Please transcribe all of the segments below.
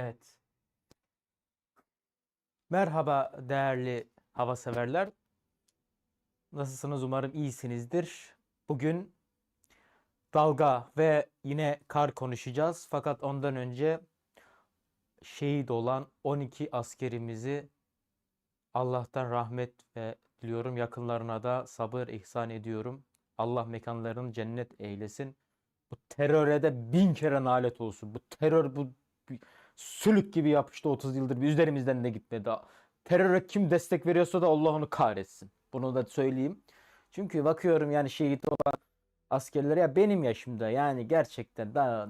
Evet. Merhaba değerli hava severler. Nasılsınız? Umarım iyisinizdir. Bugün dalga ve yine kar konuşacağız. Fakat ondan önce şehit olan 12 askerimizi Allah'tan rahmet ve diliyorum. Yakınlarına da sabır ihsan ediyorum. Allah mekanlarını cennet eylesin. Bu teröre de bin kere nalet olsun. Bu terör bu sülük gibi yapıştı 30 yıldır. Üzerimizden de gitmedi. Teröre kim destek veriyorsa da Allah onu kahretsin. Bunu da söyleyeyim. Çünkü bakıyorum yani şehit olan askerlere ya benim yaşımda yani gerçekten daha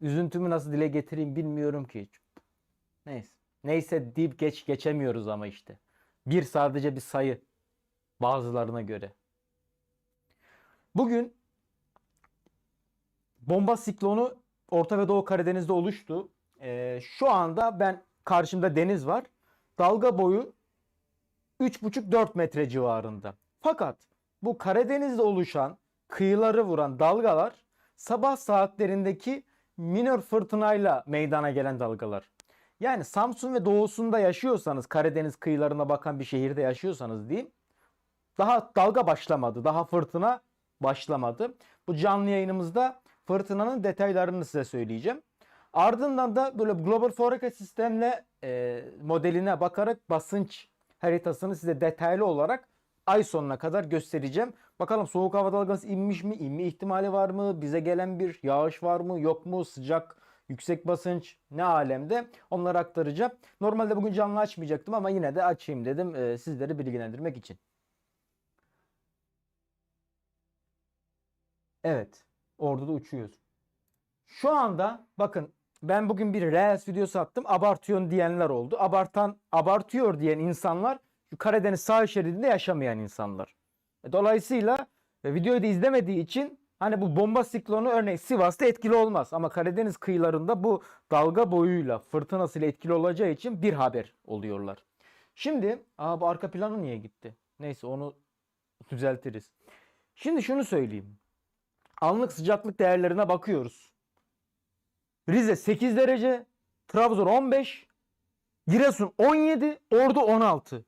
üzüntümü nasıl dile getireyim bilmiyorum ki. Neyse. Neyse deyip geç geçemiyoruz ama işte. Bir sadece bir sayı bazılarına göre. Bugün bomba siklonu Orta ve Doğu Karadeniz'de oluştu. Ee, şu anda ben karşımda deniz var. Dalga boyu 3,5-4 metre civarında. Fakat bu Karadeniz'de oluşan kıyıları vuran dalgalar sabah saatlerindeki minör fırtınayla meydana gelen dalgalar. Yani Samsun ve doğusunda yaşıyorsanız Karadeniz kıyılarına bakan bir şehirde yaşıyorsanız diyeyim. Daha dalga başlamadı. Daha fırtına başlamadı. Bu canlı yayınımızda fırtınanın detaylarını size söyleyeceğim. Ardından da böyle Global Forecast sistemle e, modeline bakarak basınç haritasını size detaylı olarak ay sonuna kadar göstereceğim. Bakalım soğuk hava dalgası inmiş mi? İnme ihtimali var mı? Bize gelen bir yağış var mı? Yok mu? Sıcak, yüksek basınç ne alemde? Onları aktaracağım. Normalde bugün canlı açmayacaktım ama yine de açayım dedim e, sizleri bilgilendirmek için. Evet. Ordu'da uçuyoruz. Şu anda bakın ben bugün bir Reels videosu attım. Abartıyorsun diyenler oldu. Abartan, abartıyor diyen insanlar şu Karadeniz sahil şeridinde yaşamayan insanlar. E, Dolayısıyla e, videoyu da izlemediği için hani bu bomba siklonu örneğin Sivas'ta etkili olmaz. Ama Karadeniz kıyılarında bu dalga boyuyla fırtınasıyla etkili olacağı için bir haber oluyorlar. Şimdi aa bu arka planı niye gitti? Neyse onu düzeltiriz. Şimdi şunu söyleyeyim. Anlık sıcaklık değerlerine bakıyoruz. Rize 8 derece, Trabzon 15, Giresun 17, Ordu 16.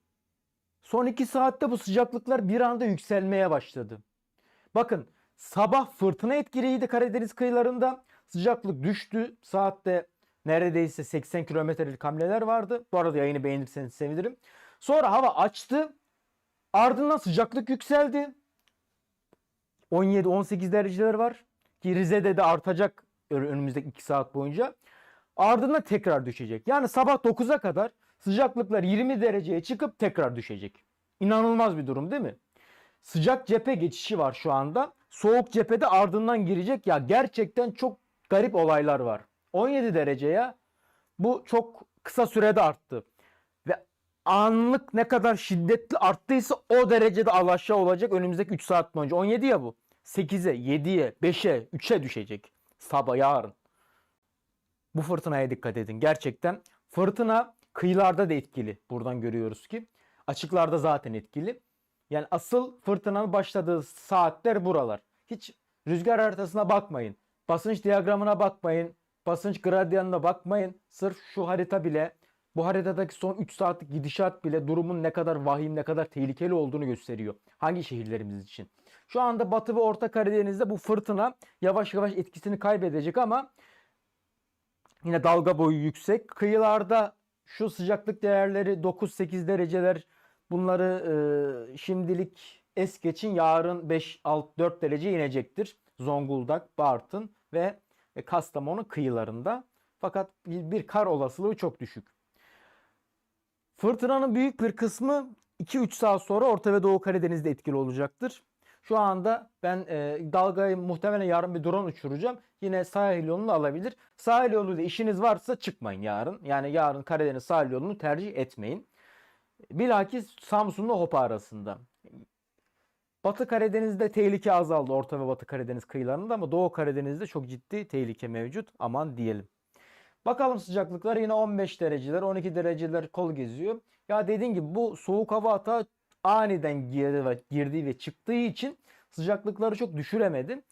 Son 2 saatte bu sıcaklıklar bir anda yükselmeye başladı. Bakın sabah fırtına etkiliydi Karadeniz kıyılarında. Sıcaklık düştü. Saatte neredeyse 80 kilometrelik hamleler vardı. Bu arada yayını beğenirseniz sevinirim. Sonra hava açtı. Ardından sıcaklık yükseldi. 17-18 dereceler var. Ki Rize'de de artacak önümüzdeki 2 saat boyunca. Ardından tekrar düşecek. Yani sabah 9'a kadar sıcaklıklar 20 dereceye çıkıp tekrar düşecek. İnanılmaz bir durum değil mi? Sıcak cephe geçişi var şu anda. Soğuk cephede ardından girecek. Ya gerçekten çok garip olaylar var. 17 dereceye bu çok kısa sürede arttı. Ve anlık ne kadar şiddetli arttıysa o derecede alaşağı olacak önümüzdeki 3 saat boyunca. 17 ya bu. 8'e, 7'ye, 5'e, 3'e düşecek. Sabah yarın. Bu fırtınaya dikkat edin. Gerçekten fırtına kıyılarda da etkili. Buradan görüyoruz ki. Açıklarda zaten etkili. Yani asıl fırtınanın başladığı saatler buralar. Hiç rüzgar haritasına bakmayın. Basınç diyagramına bakmayın. Basınç gradyanına bakmayın. Sırf şu harita bile bu haritadaki son 3 saatlik gidişat bile durumun ne kadar vahim, ne kadar tehlikeli olduğunu gösteriyor. Hangi şehirlerimiz için? Şu anda Batı ve Orta Karadeniz'de bu fırtına yavaş yavaş etkisini kaybedecek ama yine dalga boyu yüksek. Kıyılarda şu sıcaklık değerleri 9-8 dereceler bunları e, şimdilik es geçin. Yarın 5-4 derece inecektir. Zonguldak, Bartın ve Kastamonu kıyılarında. Fakat bir kar olasılığı çok düşük. Fırtınanın büyük bir kısmı 2-3 saat sonra Orta ve Doğu Karadeniz'de etkili olacaktır. Şu anda ben e, dalgayı muhtemelen yarın bir drone uçuracağım. Yine sahil yolunu alabilir. Sahil yoluyla işiniz varsa çıkmayın yarın. Yani yarın Karadeniz sahil yolunu tercih etmeyin. Bilakis Samsun'la Hopa arasında. Batı Karadeniz'de tehlike azaldı. Orta ve Batı Karadeniz kıyılarında ama Doğu Karadeniz'de çok ciddi tehlike mevcut. Aman diyelim. Bakalım sıcaklıklar yine 15 dereceler 12 dereceler kol geziyor. Ya dediğim gibi bu soğuk hava hata aniden girdi girdiği ve çıktığı için sıcaklıkları çok düşüremedi.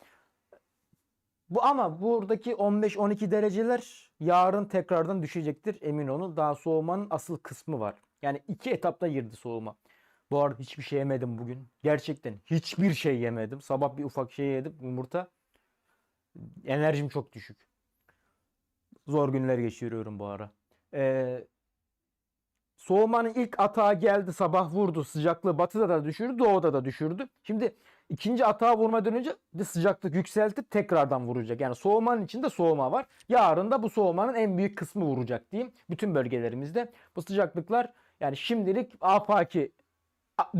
Bu ama buradaki 15-12 dereceler yarın tekrardan düşecektir emin olun. Daha soğumanın asıl kısmı var. Yani iki etapta girdi soğuma. Bu arada hiçbir şey yemedim bugün. Gerçekten hiçbir şey yemedim. Sabah bir ufak şey yedim yumurta. Enerjim çok düşük. Zor günler geçiriyorum bu ara. Ee, soğumanın ilk atağı geldi sabah vurdu. Sıcaklığı batıda da düşürdü doğuda da düşürdü. Şimdi ikinci atağa vurmadan önce de sıcaklık yükseltip tekrardan vuracak. Yani soğumanın içinde soğuma var. Yarın da bu soğumanın en büyük kısmı vuracak diyeyim. Bütün bölgelerimizde bu sıcaklıklar yani şimdilik afaki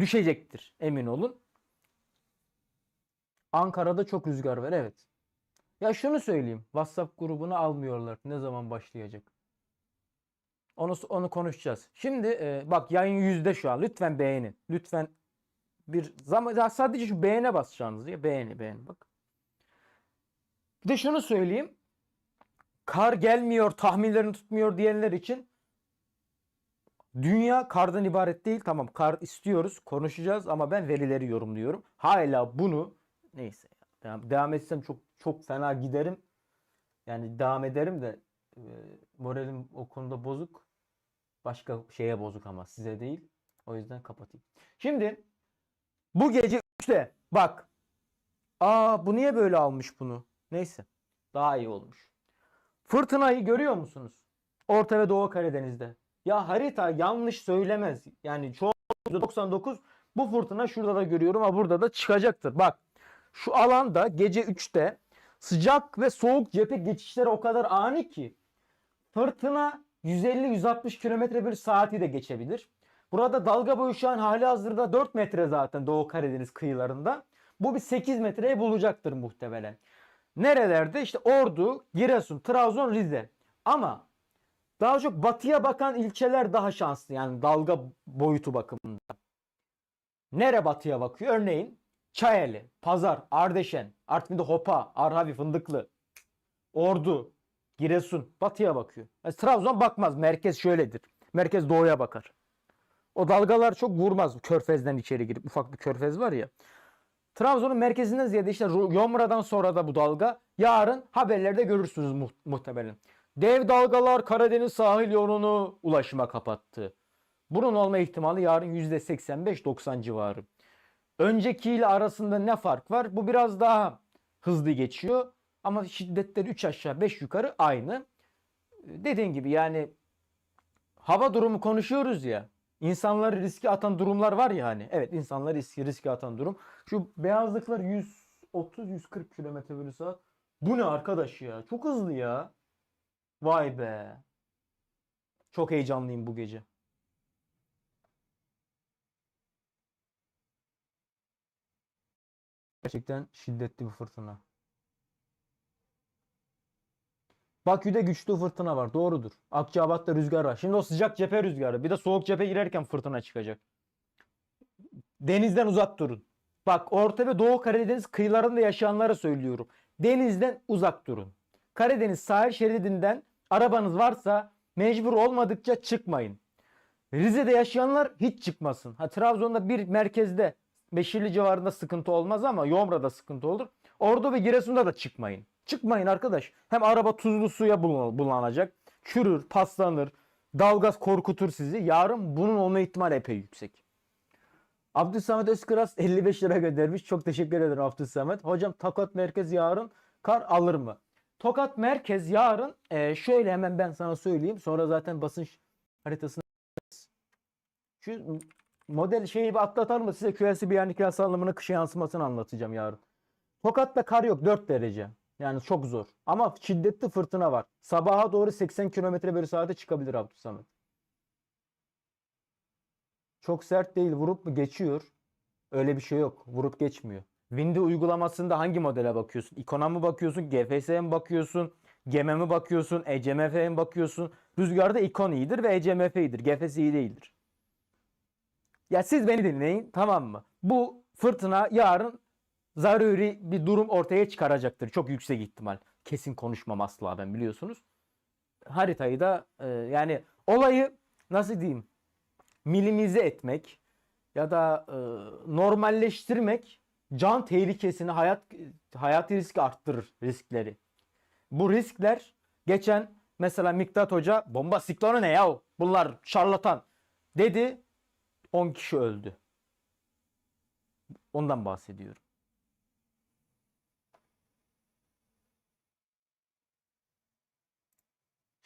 düşecektir emin olun. Ankara'da çok rüzgar var evet. Ya şunu söyleyeyim. WhatsApp grubuna almıyorlar. Ne zaman başlayacak? Onu onu konuşacağız. Şimdi e, bak yayın yüzde şu an. Lütfen beğenin. Lütfen bir zaman ya sadece şu beğene basacağınız ya beğeni beğeni bak. Bir de şunu söyleyeyim. Kar gelmiyor, tahminlerini tutmuyor diyenler için dünya kardan ibaret değil. Tamam kar istiyoruz, konuşacağız ama ben verileri yorumluyorum. Hala bunu neyse devam, devam etsem çok çok fena giderim. Yani devam ederim de moralim o konuda bozuk. Başka şeye bozuk ama size değil. O yüzden kapatayım. Şimdi bu gece 3'te bak. Aa bu niye böyle almış bunu? Neyse. Daha iyi olmuş. Fırtınayı görüyor musunuz? Orta ve Doğu Karadeniz'de. Ya harita yanlış söylemez. Yani çoğu %99 bu fırtına şurada da görüyorum ama burada da çıkacaktır. Bak şu alanda gece 3'te sıcak ve soğuk cephe geçişleri o kadar ani ki fırtına 150-160 km bir saati de geçebilir. Burada dalga boyu şu an hali hazırda 4 metre zaten Doğu Karadeniz kıyılarında. Bu bir 8 metreye bulacaktır muhtemelen. Nerelerde? İşte Ordu, Giresun, Trabzon, Rize. Ama daha çok batıya bakan ilçeler daha şanslı yani dalga boyutu bakımında. Nere batıya bakıyor? Örneğin Çayeli, Pazar, Ardeşen, Artvin'de Hopa, Arhavi, Fındıklı, Ordu, Giresun batıya bakıyor. Yani Trabzon bakmaz. Merkez şöyledir. Merkez doğuya bakar. O dalgalar çok vurmaz. Körfez'den içeri girip ufak bir körfez var ya. Trabzon'un merkezinden ziyade işte Yomra'dan sonra da bu dalga yarın haberlerde görürsünüz muht- muhtemelen. Dev dalgalar Karadeniz sahil yolunu ulaşıma kapattı. Bunun olma ihtimali yarın %85-90 civarı. Öncekiyle arasında ne fark var? Bu biraz daha hızlı geçiyor. Ama şiddetleri 3 aşağı 5 yukarı aynı. Dediğim gibi yani hava durumu konuşuyoruz ya. İnsanları riske atan durumlar var ya hani. Evet insanları riske, riske atan durum. Şu beyazlıklar 130-140 km bölü saat. Bu ne arkadaş ya? Çok hızlı ya. Vay be. Çok heyecanlıyım bu gece. Gerçekten şiddetli bir fırtına. Bakü'de güçlü fırtına var. Doğrudur. Akçabat'ta rüzgar var. Şimdi o sıcak cephe rüzgarı. Bir de soğuk cephe girerken fırtına çıkacak. Denizden uzak durun. Bak Orta ve Doğu Karadeniz kıyılarında yaşayanlara söylüyorum. Denizden uzak durun. Karadeniz sahil şeridinden arabanız varsa mecbur olmadıkça çıkmayın. Rize'de yaşayanlar hiç çıkmasın. Ha Trabzon'da bir merkezde Beşirli civarında sıkıntı olmaz ama Yomra'da sıkıntı olur. Ordu ve Giresun'da da çıkmayın. Çıkmayın arkadaş. Hem araba tuzlu suya bulan- bulanacak. Çürür, paslanır. Dalgaz korkutur sizi. Yarın bunun olma ihtimali epey yüksek. Abdülsamet Özkıras 55 lira göndermiş. Çok teşekkür ederim Abdülsamet. Hocam Tokat Merkez yarın kar alır mı? Tokat Merkez yarın e, şöyle hemen ben sana söyleyeyim. Sonra zaten basınç haritasını şu model şeyi bir atlatalım mı? Size QLC bir kıyas anlamını kışa yansımasını anlatacağım yarın. Tokat'ta kar yok 4 derece. Yani çok zor. Ama şiddetli fırtına var. Sabaha doğru 80 km bölü saate çıkabilir Abdülsamet. Çok sert değil. Vurup mu geçiyor? Öyle bir şey yok. Vurup geçmiyor. Windy uygulamasında hangi modele bakıyorsun? İkona mı bakıyorsun? GFS'ye mi bakıyorsun? GEM'e mi bakıyorsun? ECMF'ye mi bakıyorsun? Rüzgarda ikon iyidir ve ECMF iyidir. GFS iyi değildir. Ya siz beni dinleyin tamam mı? Bu fırtına yarın zaruri bir durum ortaya çıkaracaktır. Çok yüksek ihtimal. Kesin konuşmam asla ben biliyorsunuz. Haritayı da e, yani olayı nasıl diyeyim minimize etmek ya da e, normalleştirmek can tehlikesini hayat hayat riski arttırır riskleri. Bu riskler geçen mesela Miktat Hoca bomba siklonu ne ya? Bunlar şarlatan dedi. 10 kişi öldü. Ondan bahsediyorum.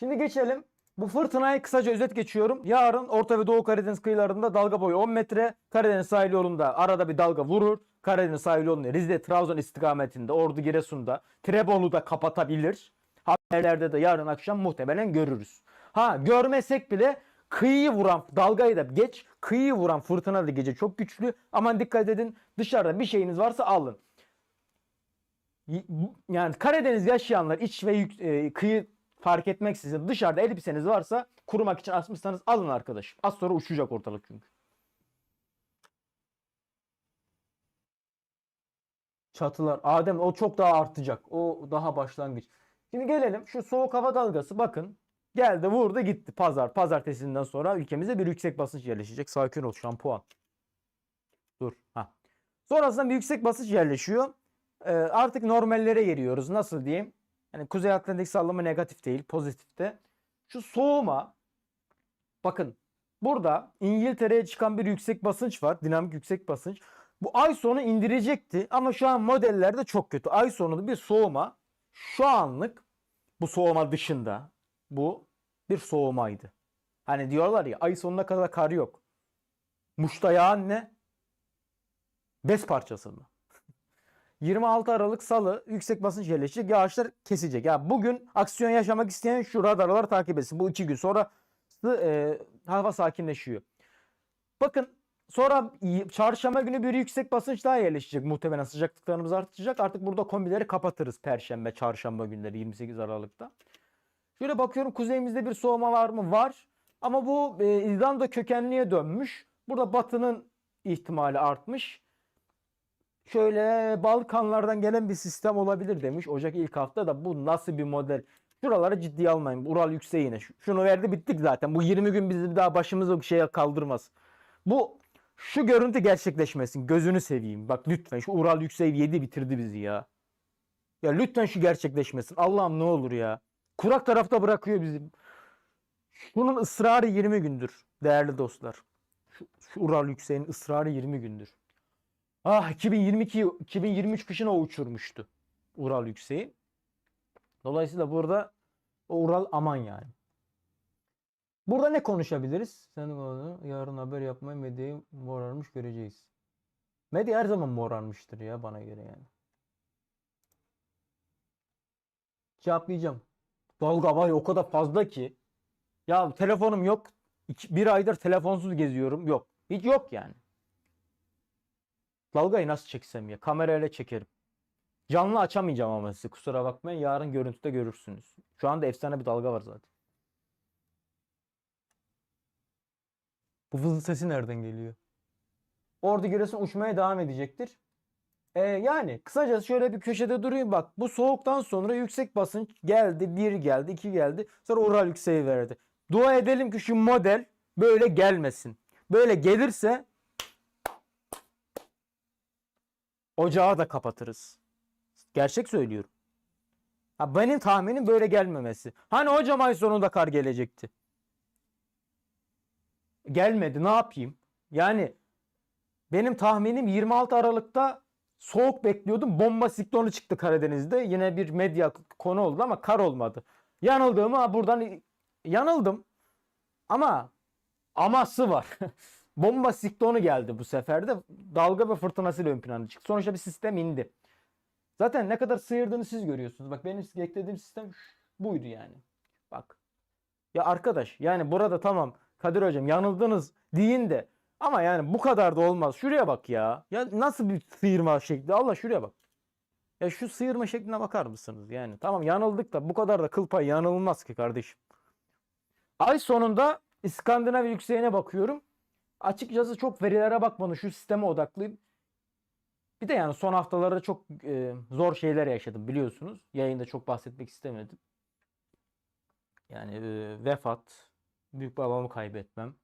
Şimdi geçelim. Bu fırtınayı kısaca özet geçiyorum. Yarın Orta ve Doğu Karadeniz kıyılarında dalga boyu 10 metre. Karadeniz sahil yolunda arada bir dalga vurur. Karadeniz sahil yolunda Rize, Trabzon istikametinde, Ordu, Giresun'da, Trebolu'da kapatabilir. Haberlerde de yarın akşam muhtemelen görürüz. Ha görmesek bile kıyıyı vuran dalgayı da geç kıyıyı vuran fırtına da gece çok güçlü. Aman dikkat edin dışarıda bir şeyiniz varsa alın. Yani Karadeniz yaşayanlar iç ve yük- e, kıyı fark etmeksizin dışarıda elbiseniz varsa kurumak için asmışsanız alın arkadaş. Az sonra uçacak ortalık çünkü. Çatılar. Adem o çok daha artacak. O daha başlangıç. Şimdi gelelim şu soğuk hava dalgası bakın. Geldi vurdu gitti pazar. Pazartesinden sonra ülkemize bir yüksek basınç yerleşecek. Sakin ol şampuan. Dur. Ha. Sonrasında bir yüksek basınç yerleşiyor. Ee, artık normallere geliyoruz. Nasıl diyeyim? Yani Kuzey Atlantik sallama negatif değil, pozitifte. Şu soğuma bakın burada İngiltere'ye çıkan bir yüksek basınç var. Dinamik yüksek basınç. Bu ay sonu indirecekti ama şu an modellerde çok kötü. Ay sonunda bir soğuma şu anlık bu soğuma dışında bu bir soğumaydı. Hani diyorlar ya ay sonuna kadar kar yok. Muş'ta yağan ne? Bez parçası mı? 26 Aralık Salı yüksek basınç yerleşecek. Yağışlar kesecek. Ya bugün aksiyon yaşamak isteyen şu radarları takip etsin. Bu iki gün sonra e, hava sakinleşiyor. Bakın sonra çarşamba günü bir yüksek basınç daha yerleşecek. Muhtemelen sıcaklıklarımız artacak. Artık burada kombileri kapatırız perşembe, çarşamba günleri 28 Aralık'ta. Şöyle bakıyorum kuzeyimizde bir soğuma var mı? Var. Ama bu e, İzlanda kökenliğe dönmüş. Burada batının ihtimali artmış. Şöyle Balkanlardan gelen bir sistem olabilir demiş. Ocak ilk hafta da bu nasıl bir model? Şuraları ciddiye almayın. Ural yükseği yine. Şu- Şunu verdi bittik zaten. Bu 20 gün bizi daha başımıza bir şeye kaldırmaz. Bu şu görüntü gerçekleşmesin. Gözünü seveyim. Bak lütfen şu Ural yükseği yedi bitirdi bizi ya. Ya lütfen şu gerçekleşmesin. Allah'ım ne olur ya. Kurak tarafta bırakıyor bizi. Bunun ısrarı 20 gündür değerli dostlar. Şu, şu Ural yükseğinin ısrarı 20 gündür. Ah 2022 2023 kışına o uçurmuştu Ural yükseği. Dolayısıyla burada o Ural aman yani. Burada ne konuşabiliriz? Sen yarın haber yapmayı medyayı morarmış göreceğiz. Medya her zaman morarmıştır ya bana göre yani. Cevaplayacağım. Dalga var ya o kadar fazla ki. Ya telefonum yok. İki, bir aydır telefonsuz geziyorum. Yok. Hiç yok yani. Dalgayı nasıl çeksem ya? Kamerayla çekerim. Canlı açamayacağım ama size kusura bakmayın. Yarın görüntüde görürsünüz. Şu anda efsane bir dalga var zaten. Bu vızıl sesi nereden geliyor? Ordu Giresun uçmaya devam edecektir. Ee, yani kısacası şöyle bir köşede durayım bak. Bu soğuktan sonra yüksek basınç geldi. Bir geldi, iki geldi. Sonra Ural yükseği verdi. Dua edelim ki şu model böyle gelmesin. Böyle gelirse ocağı da kapatırız. Gerçek söylüyorum. Ha, benim tahminim böyle gelmemesi. Hani hocam ay sonunda kar gelecekti. Gelmedi ne yapayım? Yani benim tahminim 26 Aralık'ta soğuk bekliyordum. Bomba siklonu çıktı Karadeniz'de. Yine bir medya konu oldu ama kar olmadı. Yanıldığımı buradan yanıldım. Ama aması var. Bomba siklonu geldi bu sefer de. Dalga ve fırtınasıyla ön plana çıktı. Sonuçta bir sistem indi. Zaten ne kadar sıyırdığını siz görüyorsunuz. Bak benim beklediğim sistem buydu yani. Bak. Ya arkadaş yani burada tamam Kadir hocam yanıldınız deyin de ama yani bu kadar da olmaz. Şuraya bak ya. Ya nasıl bir sıyırma şekli? Allah şuraya bak. Ya şu sıyırma şekline bakar mısınız? Yani tamam yanıldık da bu kadar da kıl payı yanılmaz ki kardeşim. Ay sonunda İskandinav yükseğine bakıyorum. Açıkçası çok verilere bakmadım. Şu sisteme odaklıyım. Bir de yani son haftalarda çok e, zor şeyler yaşadım biliyorsunuz. Yayında çok bahsetmek istemedim. Yani e, vefat, büyük babamı kaybetmem.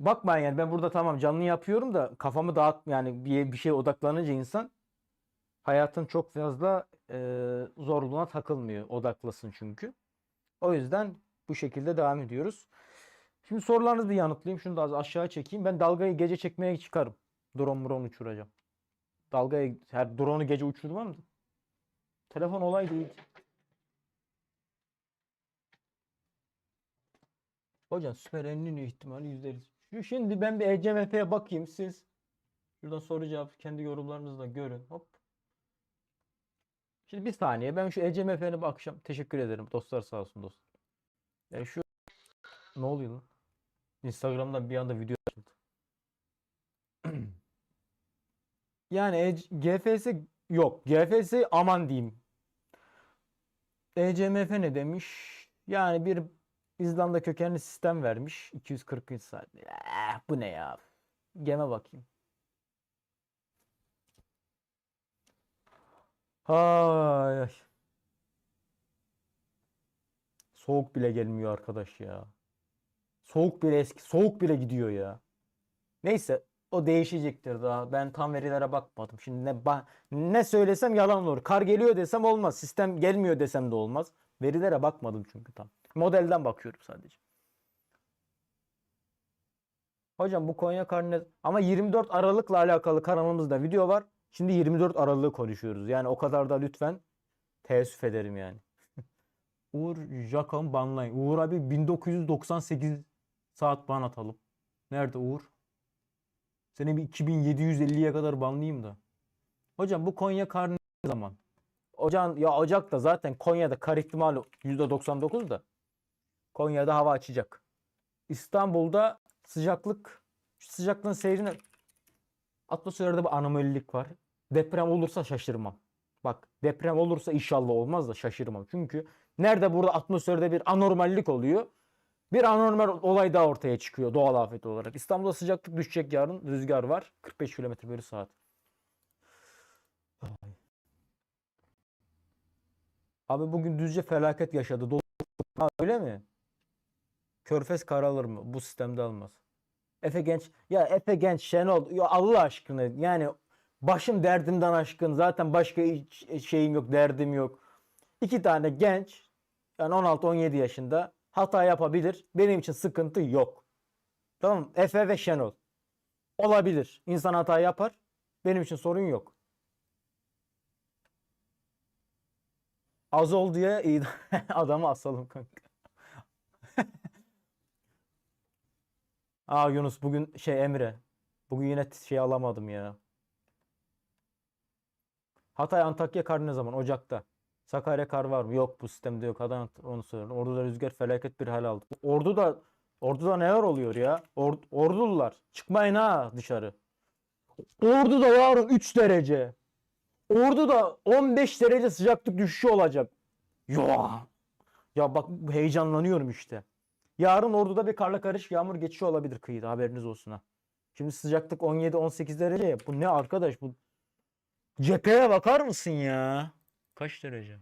Bakmayın yani ben burada tamam canlı yapıyorum da kafamı dağıt yani bir, bir şeye odaklanınca insan hayatın çok fazla e, zorluğuna takılmıyor. Odaklısın çünkü. O yüzden bu şekilde devam ediyoruz. Şimdi sorularınızı yanıtlayayım. Şunu da az aşağı çekeyim. Ben dalgayı gece çekmeye çıkarım. Drone drone uçuracağım. Dalgayı her drone'u gece uçurmam da. Telefon olay değil. Hocam süper enlini ihtimali %50. Şu şimdi ben bir E ECMF'ye bakayım. Siz şuradan soru cevap kendi yorumlarınızla görün. Hop. Şimdi bir saniye ben şu E ECMF'ne bakacağım. Teşekkür ederim. Dostlar sağ olsun dostlar. E şu ne oluyor lan? Instagram'dan bir anda video açıldı. Yani E GFS yok. GFS aman diyeyim. ECMF ne demiş? Yani bir İzlanda kökenli sistem vermiş. 240 saat. Eh, bu ne ya? Geme bakayım. Ay, ay. Soğuk bile gelmiyor arkadaş ya. Soğuk bile eski, soğuk bile gidiyor ya. Neyse, o değişecektir daha. Ben tam verilere bakmadım. Şimdi ne ba- ne söylesem yalan olur. Kar geliyor desem olmaz. Sistem gelmiyor desem de olmaz. Verilere bakmadım çünkü tam. Modelden bakıyorum sadece. Hocam bu Konya karne ama 24 Aralık'la alakalı kanalımızda video var. Şimdi 24 Aralık'ı konuşuyoruz. Yani o kadar da lütfen teessüf ederim yani. Uğur Jakan banlayın. Uğur abi 1998 saat ban atalım. Nerede Uğur? Seni bir 2750'ye kadar banlayayım da. Hocam bu Konya kar ne zaman? Ocağın, ya Ocak'ta zaten Konya'da kar ihtimali %99 da. Konya'da hava açacak. İstanbul'da sıcaklık sıcaklığın seyrine atmosferde bir anomalilik var. Deprem olursa şaşırmam. Bak deprem olursa inşallah olmaz da şaşırmam. Çünkü nerede burada atmosferde bir anormallik oluyor. Bir anormal olay daha ortaya çıkıyor doğal afet olarak. İstanbul'da sıcaklık düşecek yarın. Rüzgar var. 45 km bölü saat. Abi bugün Düzce felaket yaşadı. Ha, öyle mi? Körfez kar alır mı? Bu sistemde almaz. Efe Genç. Ya Efe Genç Şenol. Ya Allah aşkına. Yani başım derdimden aşkın. Zaten başka hiç şeyim yok. Derdim yok. İki tane genç. Yani 16-17 yaşında. Hata yapabilir. Benim için sıkıntı yok. Tamam mı? Efe ve Şenol. Olabilir. İnsan hata yapar. Benim için sorun yok. Az ol diye iyi adamı asalım kanka. Aa Yunus bugün şey Emre. Bugün yine şey alamadım ya. Hatay Antakya kar ne zaman? Ocak'ta. Sakarya kar var mı? Yok bu sistemde yok. Hadi Ant- onu söylüyorum. Ordu'da rüzgar felaket bir hal aldı. Ordu'da Ordu'da neler oluyor ya? Or- Ordulular çıkmayın ha dışarı. Ordu'da yarın 3 derece. Ordu'da 15 derece sıcaklık düşüşü olacak. Ya. Ya bak heyecanlanıyorum işte. Yarın Ordu'da bir karla karışık yağmur geçişi olabilir kıyıda haberiniz olsun ha. Şimdi sıcaklık 17-18 derece. Bu ne arkadaş bu? Cepheye bakar mısın ya? Kaç derece?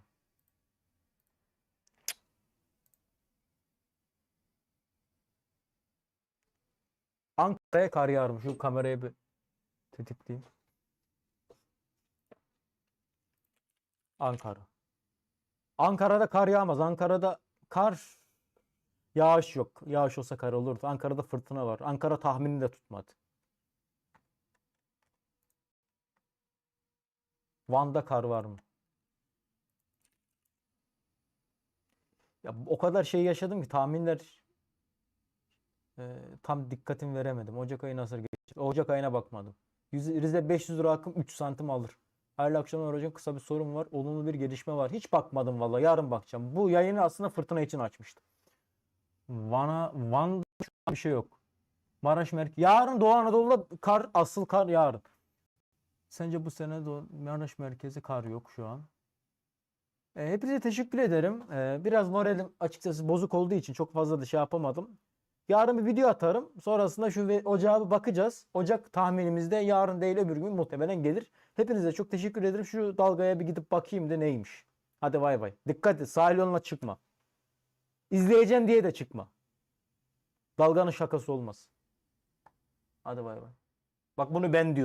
Ankara'ya kar yağarmış. Şu kamerayı bir tetikleyeyim. Ankara. Ankara'da kar yağmaz. Ankara'da kar yağış yok. Yağış olsa kar olurdu. Ankara'da fırtına var. Ankara tahmini de tutmadı. Van'da kar var mı? Ya o kadar şey yaşadım ki tahminler e, tam dikkatim veremedim. Ocak ayı nasıl geçecek? Ocak ayına bakmadım. Yüz- Rize 500 lira akım 3 santim alır. Hayırlı akşamlar hocam. Kısa bir sorum var. Olumlu bir gelişme var. Hiç bakmadım valla. Yarın bakacağım. Bu yayını aslında fırtına için açmıştım. Van'a Van'da bir şey yok. Maraş merkez. Yarın Doğu Anadolu'da kar asıl kar yarın. Sence bu sene Doğu Maraş merkezi kar yok şu an. E, hepinize teşekkür ederim. E, biraz moralim açıkçası bozuk olduğu için çok fazla da şey yapamadım. Yarın bir video atarım. Sonrasında şu ocağa bir bakacağız. Ocak tahminimizde yarın değil öbür gün muhtemelen gelir. Hepinize çok teşekkür ederim. Şu dalgaya bir gidip bakayım da neymiş. Hadi bay bay. Dikkat et sahil yoluna çıkma. İzleyeceğim diye de çıkma. Dalganın şakası olmaz. Hadi bay bay. Bak bunu ben diyorum.